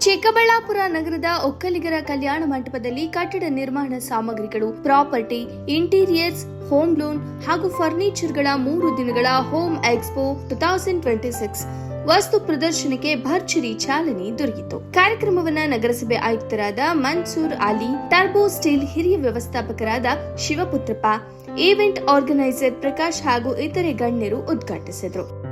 ಚಿಕ್ಕಬಳ್ಳಾಪುರ ನಗರದ ಒಕ್ಕಲಿಗರ ಕಲ್ಯಾಣ ಮಂಟಪದಲ್ಲಿ ಕಟ್ಟಡ ನಿರ್ಮಾಣ ಸಾಮಗ್ರಿಗಳು, ಪ್ರಾಪರ್ಟಿ, ಇಂಟೀರಿಯರ್ಸ್, ಹೋಮ್ ಲೋನ್ ಹಾಗೂ ಫರ್ನಿಚರ್ಗಳ ಮೂರು ದಿನಗಳ home expo two thousand twenty six ವಸ್ತು ಪ್ರದರ್ಶನಕ್ಕೆ ಭರ್ಜರಿ ಚಾಲನೆ ದೊರೆಯಿತು. ಕಾರ್ಯಕ್ರಮವನ್ನ ನಗರಸಭೆ ಆಯುಕ್ತರಾದ ಮನ್ಸೂರ್ ಅಲಿ, ಟರ್ಬೋ ಸ್ಟೀಲ್ ಹಿರಿಯ ವ್ಯವಸ್ಥಾಪಕರಾದ ಶಿವಪುತ್ರಪ್ಪ, ಈವೆಂಟ್ ಆರ್ಗನೈಸರ್ ಪ್ರಕಾಶ್ ಹಾಗೂ ಇತರೆ ಗಣ್ಯರು ಉದ್ಘಾಟಿಸಿದರು.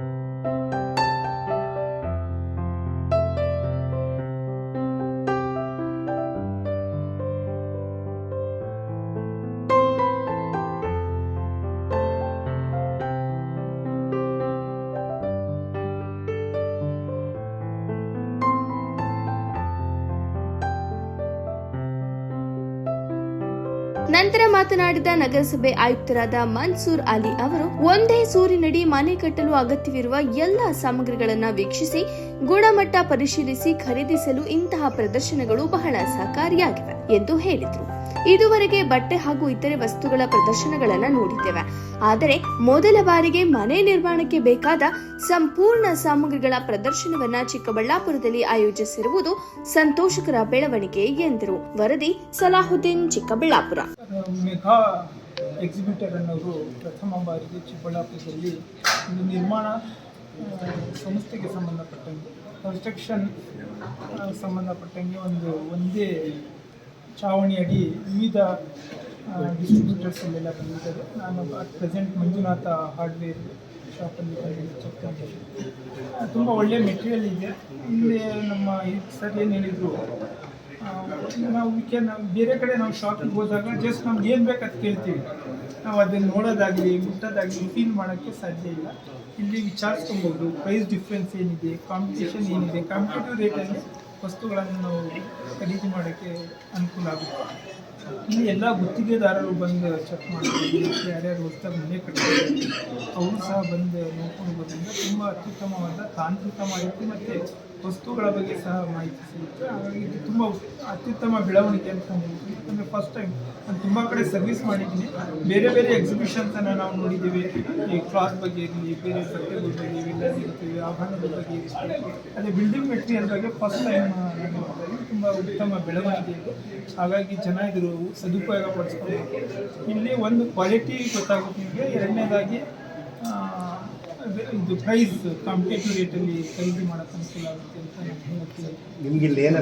ನಂತರ ಮಾತನಾಡಿದ ನಗರಸಭೆ ಆಯುಕ್ತರಾದ ಮನ್ಸೂರ್ ಅಲಿ ಅವರು, ಒಂದೇ ಸೂರಿನಡಿ ಮನೆ ಕಟ್ಟಲು ಅಗತ್ಯವಿರುವ ಎಲ್ಲ ಸಾಮಗ್ರಿಗಳನ್ನು ವೀಕ್ಷಿಸಿ, ಗುಣಮಟ್ಟ ಪರಿಶೀಲಿಸಿ ಖರೀದಿಸಲು ಇಂತಹ ಪ್ರದರ್ಶನಗಳು ಬಹಳ ಸಹಕಾರಿಯಾಗಿವೆ ಎಂದು ಹೇಳಿದರು. ಇದುವರೆಗೆ ಬಟ್ಟೆ ಹಾಗೂ ಇತರೆ ವಸ್ತುಗಳ ಪ್ರದರ್ಶನಗಳನ್ನು ನೋಡಿದ್ದೇವೆ. ಆದರೆ ಮೊದಲ ಬಾರಿಗೆ ಮನೆ ನಿರ್ಮಾಣಕ್ಕೆ ಬೇಕಾದ ಸಂಪೂರ್ಣ ಸಾಮಗ್ರಿಗಳ ಪ್ರದರ್ಶನವನ್ನ ಚಿಕ್ಕಬಳ್ಳಾಪುರದಲ್ಲಿ ಆಯೋಜಿಸಿರುವುದು ಸಂತೋಷಕರ ಬೆಳವಣಿಗೆ ಎಂದರು. ವರದಿ ಸಲಾಹುದ್ದೀನ್, ಚಿಕ್ಕಬಳ್ಳಾಪುರ. ಮೆಗಾ ಎಕ್ಸಿಬಿಟರ್ ಅನ್ನೋರು ಪ್ರಥಮ ಬಾರಿಗೆ ಚಿಕ್ಕಬಳ್ಳಾಪುರದಲ್ಲಿ ಒಂದು ನಿರ್ಮಾಣ, ಸಂಸ್ಥೆಗೆ ಸಂಬಂಧಪಟ್ಟಂಗೆ, ಕನ್ಸ್ಟ್ರಕ್ಷನ್ ಸಂಬಂಧಪಟ್ಟಂಗೆ ಒಂದು, ಒಂದೇ ಚಾವಣಿಯಡಿ ವಿವಿಧ ಡಿಸ್ಟ್ರಿಬ್ಯೂಟರ್ಸ್ ಅಲ್ಲೆಲ್ಲ ಬಂದಿದ್ದಾರೆ. ನಾನು ಅಟ್ ಪ್ರೆಸೆಂಟ್ ಮಂಜುನಾಥ ಹಾರ್ಡ್ವೇರ್ ಶಾಪಲ್ಲಿ ಬಂದು ಚೆಕ್ ಮಾಡಿದ್ದೆ ತುಂಬ ಒಳ್ಳೆಯ ಮೆಟೀರಿಯಲ್ ಇದೆ. ಹಿಂದೆ ನಮ್ಮ ಸರ್ ಏನು ಹೇಳಿದರು ನಾವು ವಿಕೆ, ನಾವು ಬೇರೆ ಕಡೆ ನಾವು ಶಾಪಿಗೆ ಹೋದಾಗ ಜಸ್ಟ್ ನಮ್ಗೆ ಏನು ಬೇಕು ಅದು ಕೇಳ್ತೀವಿ. ನಾವು ಅದನ್ನು ನೋಡೋದಾಗಲಿ, ಮುಟ್ಟೋದಾಗಲಿ ಫೀಲ್ ಮಾಡೋಕ್ಕೆ ಸಾಧ್ಯ ಇಲ್ಲ. ಇಲ್ಲಿ ವಿಚಾರಿಸ್ಕೊಬೋದು ಪ್ರೈಸ್ ಡಿಫ್ರೆನ್ಸ್ ಏನಿದೆ ಕಾಂಪಿಟೇಷನ್ ಏನಿದೆ ಕಾಂಪಿಟೇಟಿವ್ ರೇಟಲ್ಲಿ ವಸ್ತುಗಳನ್ನು ನಾವು ಖರೀದಿ ಮಾಡೋಕ್ಕೆ ಅನುಕೂಲ ಆಗುತ್ತೆ. ಇಲ್ಲಿ ಎಲ್ಲ ಗುತ್ತಿಗೆದಾರರು ಬಂದು ಚೆಕ್ ಮಾಡ್ತೀವಿ ಯಾರ್ಯಾರು ಹೊಸ್ದಾಗಿ ಮನೆ ಕಟ್ಟಿದ್ದಾರೆ ಅವರು ಸಹ ಬಂದು ನೋಡ್ಕೊಳ್ಬೋದ್ರಿಂದ ತುಂಬ ಅತ್ಯುತ್ತಮವಾದ ತಾಂತ್ರಿಕ ಮಾಹಿತಿ ಮತ್ತು ವಸ್ತುಗಳ ಬಗ್ಗೆ ಸಹ ಮಾಹಿತಿ ಸಿಗುತ್ತೆ. ಹಾಗಾಗಿ ಇದು ತುಂಬ ಅತ್ಯುತ್ತಮ ಬೆಳವಣಿಗೆ ಅಂತ ಹೇಳ್ತೀನಿ. ಯಾಕಂದರೆ ಫಸ್ಟ್ ಟೈಮ್ ನಾನು ತುಂಬ ಕಡೆ ಸರ್ವಿಸ್ ಮಾಡಿದ್ದೀನಿ. ಬೇರೆ ಬೇರೆ ಎಕ್ಸಿಬಿಷನ್ಸನ್ನು ನಾವು ನೋಡಿದ್ದೀವಿ. ಈ ಕ್ಲಾತ್ ಬಗ್ಗೆ ಇರಲಿ, ಬೇರೆ ಬಟ್ಟೆಗಳ ಬಗ್ಗೆ ಇರ್ತೀವಿ, ಆಭರಣಗಳ ಬಗ್ಗೆ ಅದೇ ಬಿಲ್ಡಿಂಗ್ ಮೆಟೀರಿಯಲ್ ಬಗ್ಗೆ ಫಸ್ಟ್ ಟೈಮ್ ತುಂಬ ಉತ್ತಮ ಬೆಳವಣಿಗೆ ಹಾಗಾಗಿ ಜನ ಸದುಪಯೋಗ ಪಡಿಸ್ಕೊಬೇಕು ಇಲ್ಲಿ ಒಂದು ಕ್ವಾಲಿಟಿ ಗೊತ್ತಾಗುತ್ತೆ ನಿಮಗೆ ಎರಡನೇದಾಗಿ ಆ, ಇದು ಪ್ರೈಸ್ ಕಾಂಪಿಟೇಟಿವ್ ರೇಟಲ್ಲಿ ಖರೀದಿ ಮಾಡೋಕ್ಕೆ ಅನುಕೂಲ ಆಗುತ್ತೆ ಅಂತ ಹೇಳ್ತೀವಿ ನಿಮ್ಗೆ ಇಲ್ಲಿ ಏನ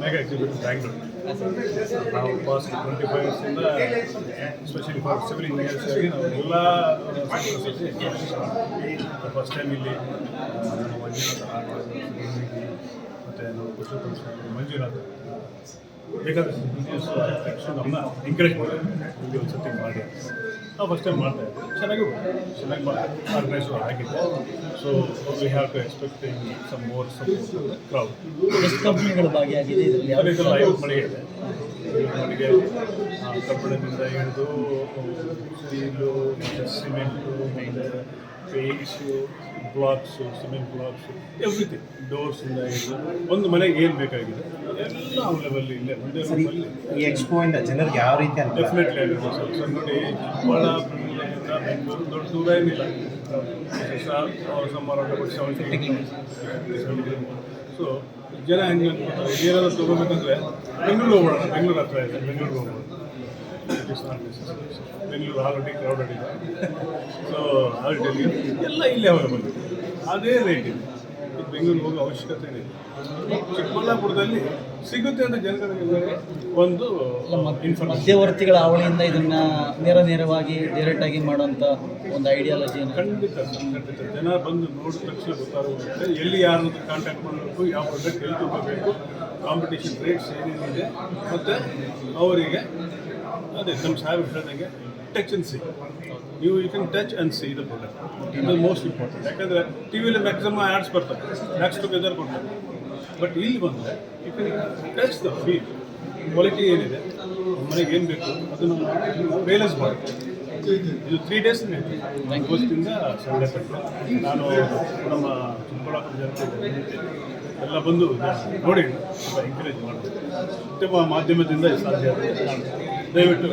ಮೆಗಾ ಎಕ್ಸಿಬಿಟ್ ಬ್ಯಾಂಗ್ಳೂರ್ ನಾವು ಪಾಸ್ಟ್ ಟ್ವೆಂಟಿ ಫೈವ್ ಇಯರ್ಸಿಂದ ಸ್ಪೆಷಲಿ ಫಾರ್ ಸೆವೆನ್ ಇಯರ್ಸ್ ಆಗಿ ನಾವು ಎಲ್ಲ ಫಸ್ಟ್ ಟೈಮ್ ಇಲ್ಲಿ ಮಂಜುನಾಥ ಮತ್ತು ನಾವು ಮಂಜುನಾಥ. ಬೇಕಾದಷ್ಟು ಬಿಸ್ನೆಸ್ ತಕ್ಷಣ ನಮ್ಮನ್ನ ಎಂಕರೇಜ್ ಮಾಡಿ ಸತಿ ಮಾಡಿ. ನಾವು ಫಸ್ಟ್ ಟೈಮ್ ಮಾಡ್ತಾ ಇದ್ದೀವಿ ಚೆನ್ನಾಗಿ ಚೆನ್ನಾಗಿ ಮಾಡಿ. ಆರ್ಗನೈಸ್ ಆಗಿದೆ. So we have to expecting some more support crowd ಎಷ್ಟು ಕಂಪ್ನಿಗಳು ಭಾಗಿಯಾಗಿದೆ. ಇದರಲ್ಲಿ ಯಾವ ರೀತಿ ಐವತ್ತು ಮಳಿಗೆ ಇದೆ ಆ, ಕಬ್ಬಿಣದಿಂದ ಹಿಡಿದು steel cement minor paints blocks cement blocks everything ಡೋರ್ಸಿಂದ ಹಿಡಿದು ಒಂದು ಮನೆಗೆ ಏನು ಬೇಕಾಗಿದೆ ಎಲ್ಲ ಅವೈಲೇಬಲ್ ಇಲ್ಲೇ ಒಂದೇ ರೂಮಲ್ಲಿ ಈ ಎಕ್ಸ್ಪೋ ಇಂದ ಜನರಿಗೆ ಯಾವ ರೀತಿ ಡೆಫಿನೆಟ್ಲಿ ಆಗುತ್ತೆ ಸರ್ ಸರ್ ನೋಡಿ ಭಾಳ ಬೆಂಗಳೂರು ದೊಡ್ಡ ದೂರ ಏನಿಲ್ಲ. ಸಮಾರಂಭ ಸೆವೆಂಟಿ ಸೊ ಜನ ಹೆಂಗೆ ಏನಾದ್ರು ತೊಗೋಬೇಕಂದ್ರೆ ಬೆಂಗಳೂರು ಹೋಗೋಣ ಬೆಂಗಳೂರು ಹತ್ರ ಇದೆ. ಬೆಂಗಳೂರು ಹೋಗೋಣ. ಬೆಂಗಳೂರು ಆಲ್ರೆಡಿ ಕ್ರೌಡೆಡ್ ಇದೆ. ಸೊ ಆಲ್ರೆಡಿ ಎಲ್ಲ ಇಲ್ಲೇ ಅವೈಲೇಬಲ್ ಅದೇ ರೇಟ್ ಇದೆ. ಬೆಂಗಳೂರಿಗೆ ಹೋಗೋ ಅವಶ್ಯಕತೆ ಇದೆ. ಚಿಕ್ಕಬಳ್ಳಾಪುರದಲ್ಲಿ ಸಿಗುತ್ತೆ ಅಂತ ಜನಗಳಿಗೆ ಒಂದು ಮಧ್ಯವರ್ತಿಗಳ ಆವಳಿಯಿಂದ ಇದನ್ನ ನೇರ ನೇರವಾಗಿ ಡೈರೆಕ್ಟ್ ಆಗಿ ಮಾಡುವಂತ ಒಂದು ಐಡಿಯಾಲಜಿ ಖಂಡಿತ ಖಂಡಿತ. ಜನ ಬಂದು ನೋಡಿದ ತಕ್ಷಣ ಗೊತ್ತಾಗುತ್ತೆ ಎಲ್ಲಿ ಯಾರನ್ನ ಕಾಂಟ್ಯಾಕ್ಟ್ ಮಾಡಬೇಕು ಯಾವ ಪ್ರಾಡಕ್ಟ್ ಎಲ್ಲಿ ತಗೋಬೇಕು ಕಾಂಪಿಟೇಷನ್ ರೇಟ್ಸ್ ಏನೇನಿದೆ ಮತ್ತು ಅವರಿಗೆ ಅದೇ ನಮ್ಮ ಸಾಹೇಬ್ ಹೇಳ್ದಂಗೆ ಟೆಕ್ಷನ್ಸಿ ನೀವು you can touch and see the product ಇದು ಮೋಸ್ಟ್ ಇಂಪಾರ್ಟೆಂಟ್ ಯಾಕಂದರೆ ಟಿ ವಿಲಿ ಮ್ಯಾಕ್ಸಿಮಮ್ ಆ್ಯಡ್ಸ್ ಬರ್ತವೆ. ಮ್ಯಾಕ್ಸ್ ಟುಗೆದರ್ ಕೊಡ್ತಾರೆ. ಬಟ್ ಇಲ್ಲಿ ಬಂದರೆ you can touch the feel quality ಏನಿದೆ? ಮನೆಗೆ ಏನು ಬೇಕು? ಅದನ್ನು ರಿಯಲೈಸ್ ಮಾಡಿ ಇದು ತ್ರೀ ಡೇಸ್ ಗೋಷ್ಠಿಯಿಂದ ಸಂಡೆ ನಾನು ನಮ್ಮ ಚಿಕ್ಕಬಳ್ಳಾಪುರ ಜನತೆ ಎಲ್ಲ ಬಂದು ನೋಡಿ ಎಂಕರೇಜ್ ಮಾಡಿ ಉತ್ತಮ ಮಾಧ್ಯಮದಿಂದ ಸಾಧ್ಯ ಆಗುತ್ತೆ. ದಯವಿಟ್ಟು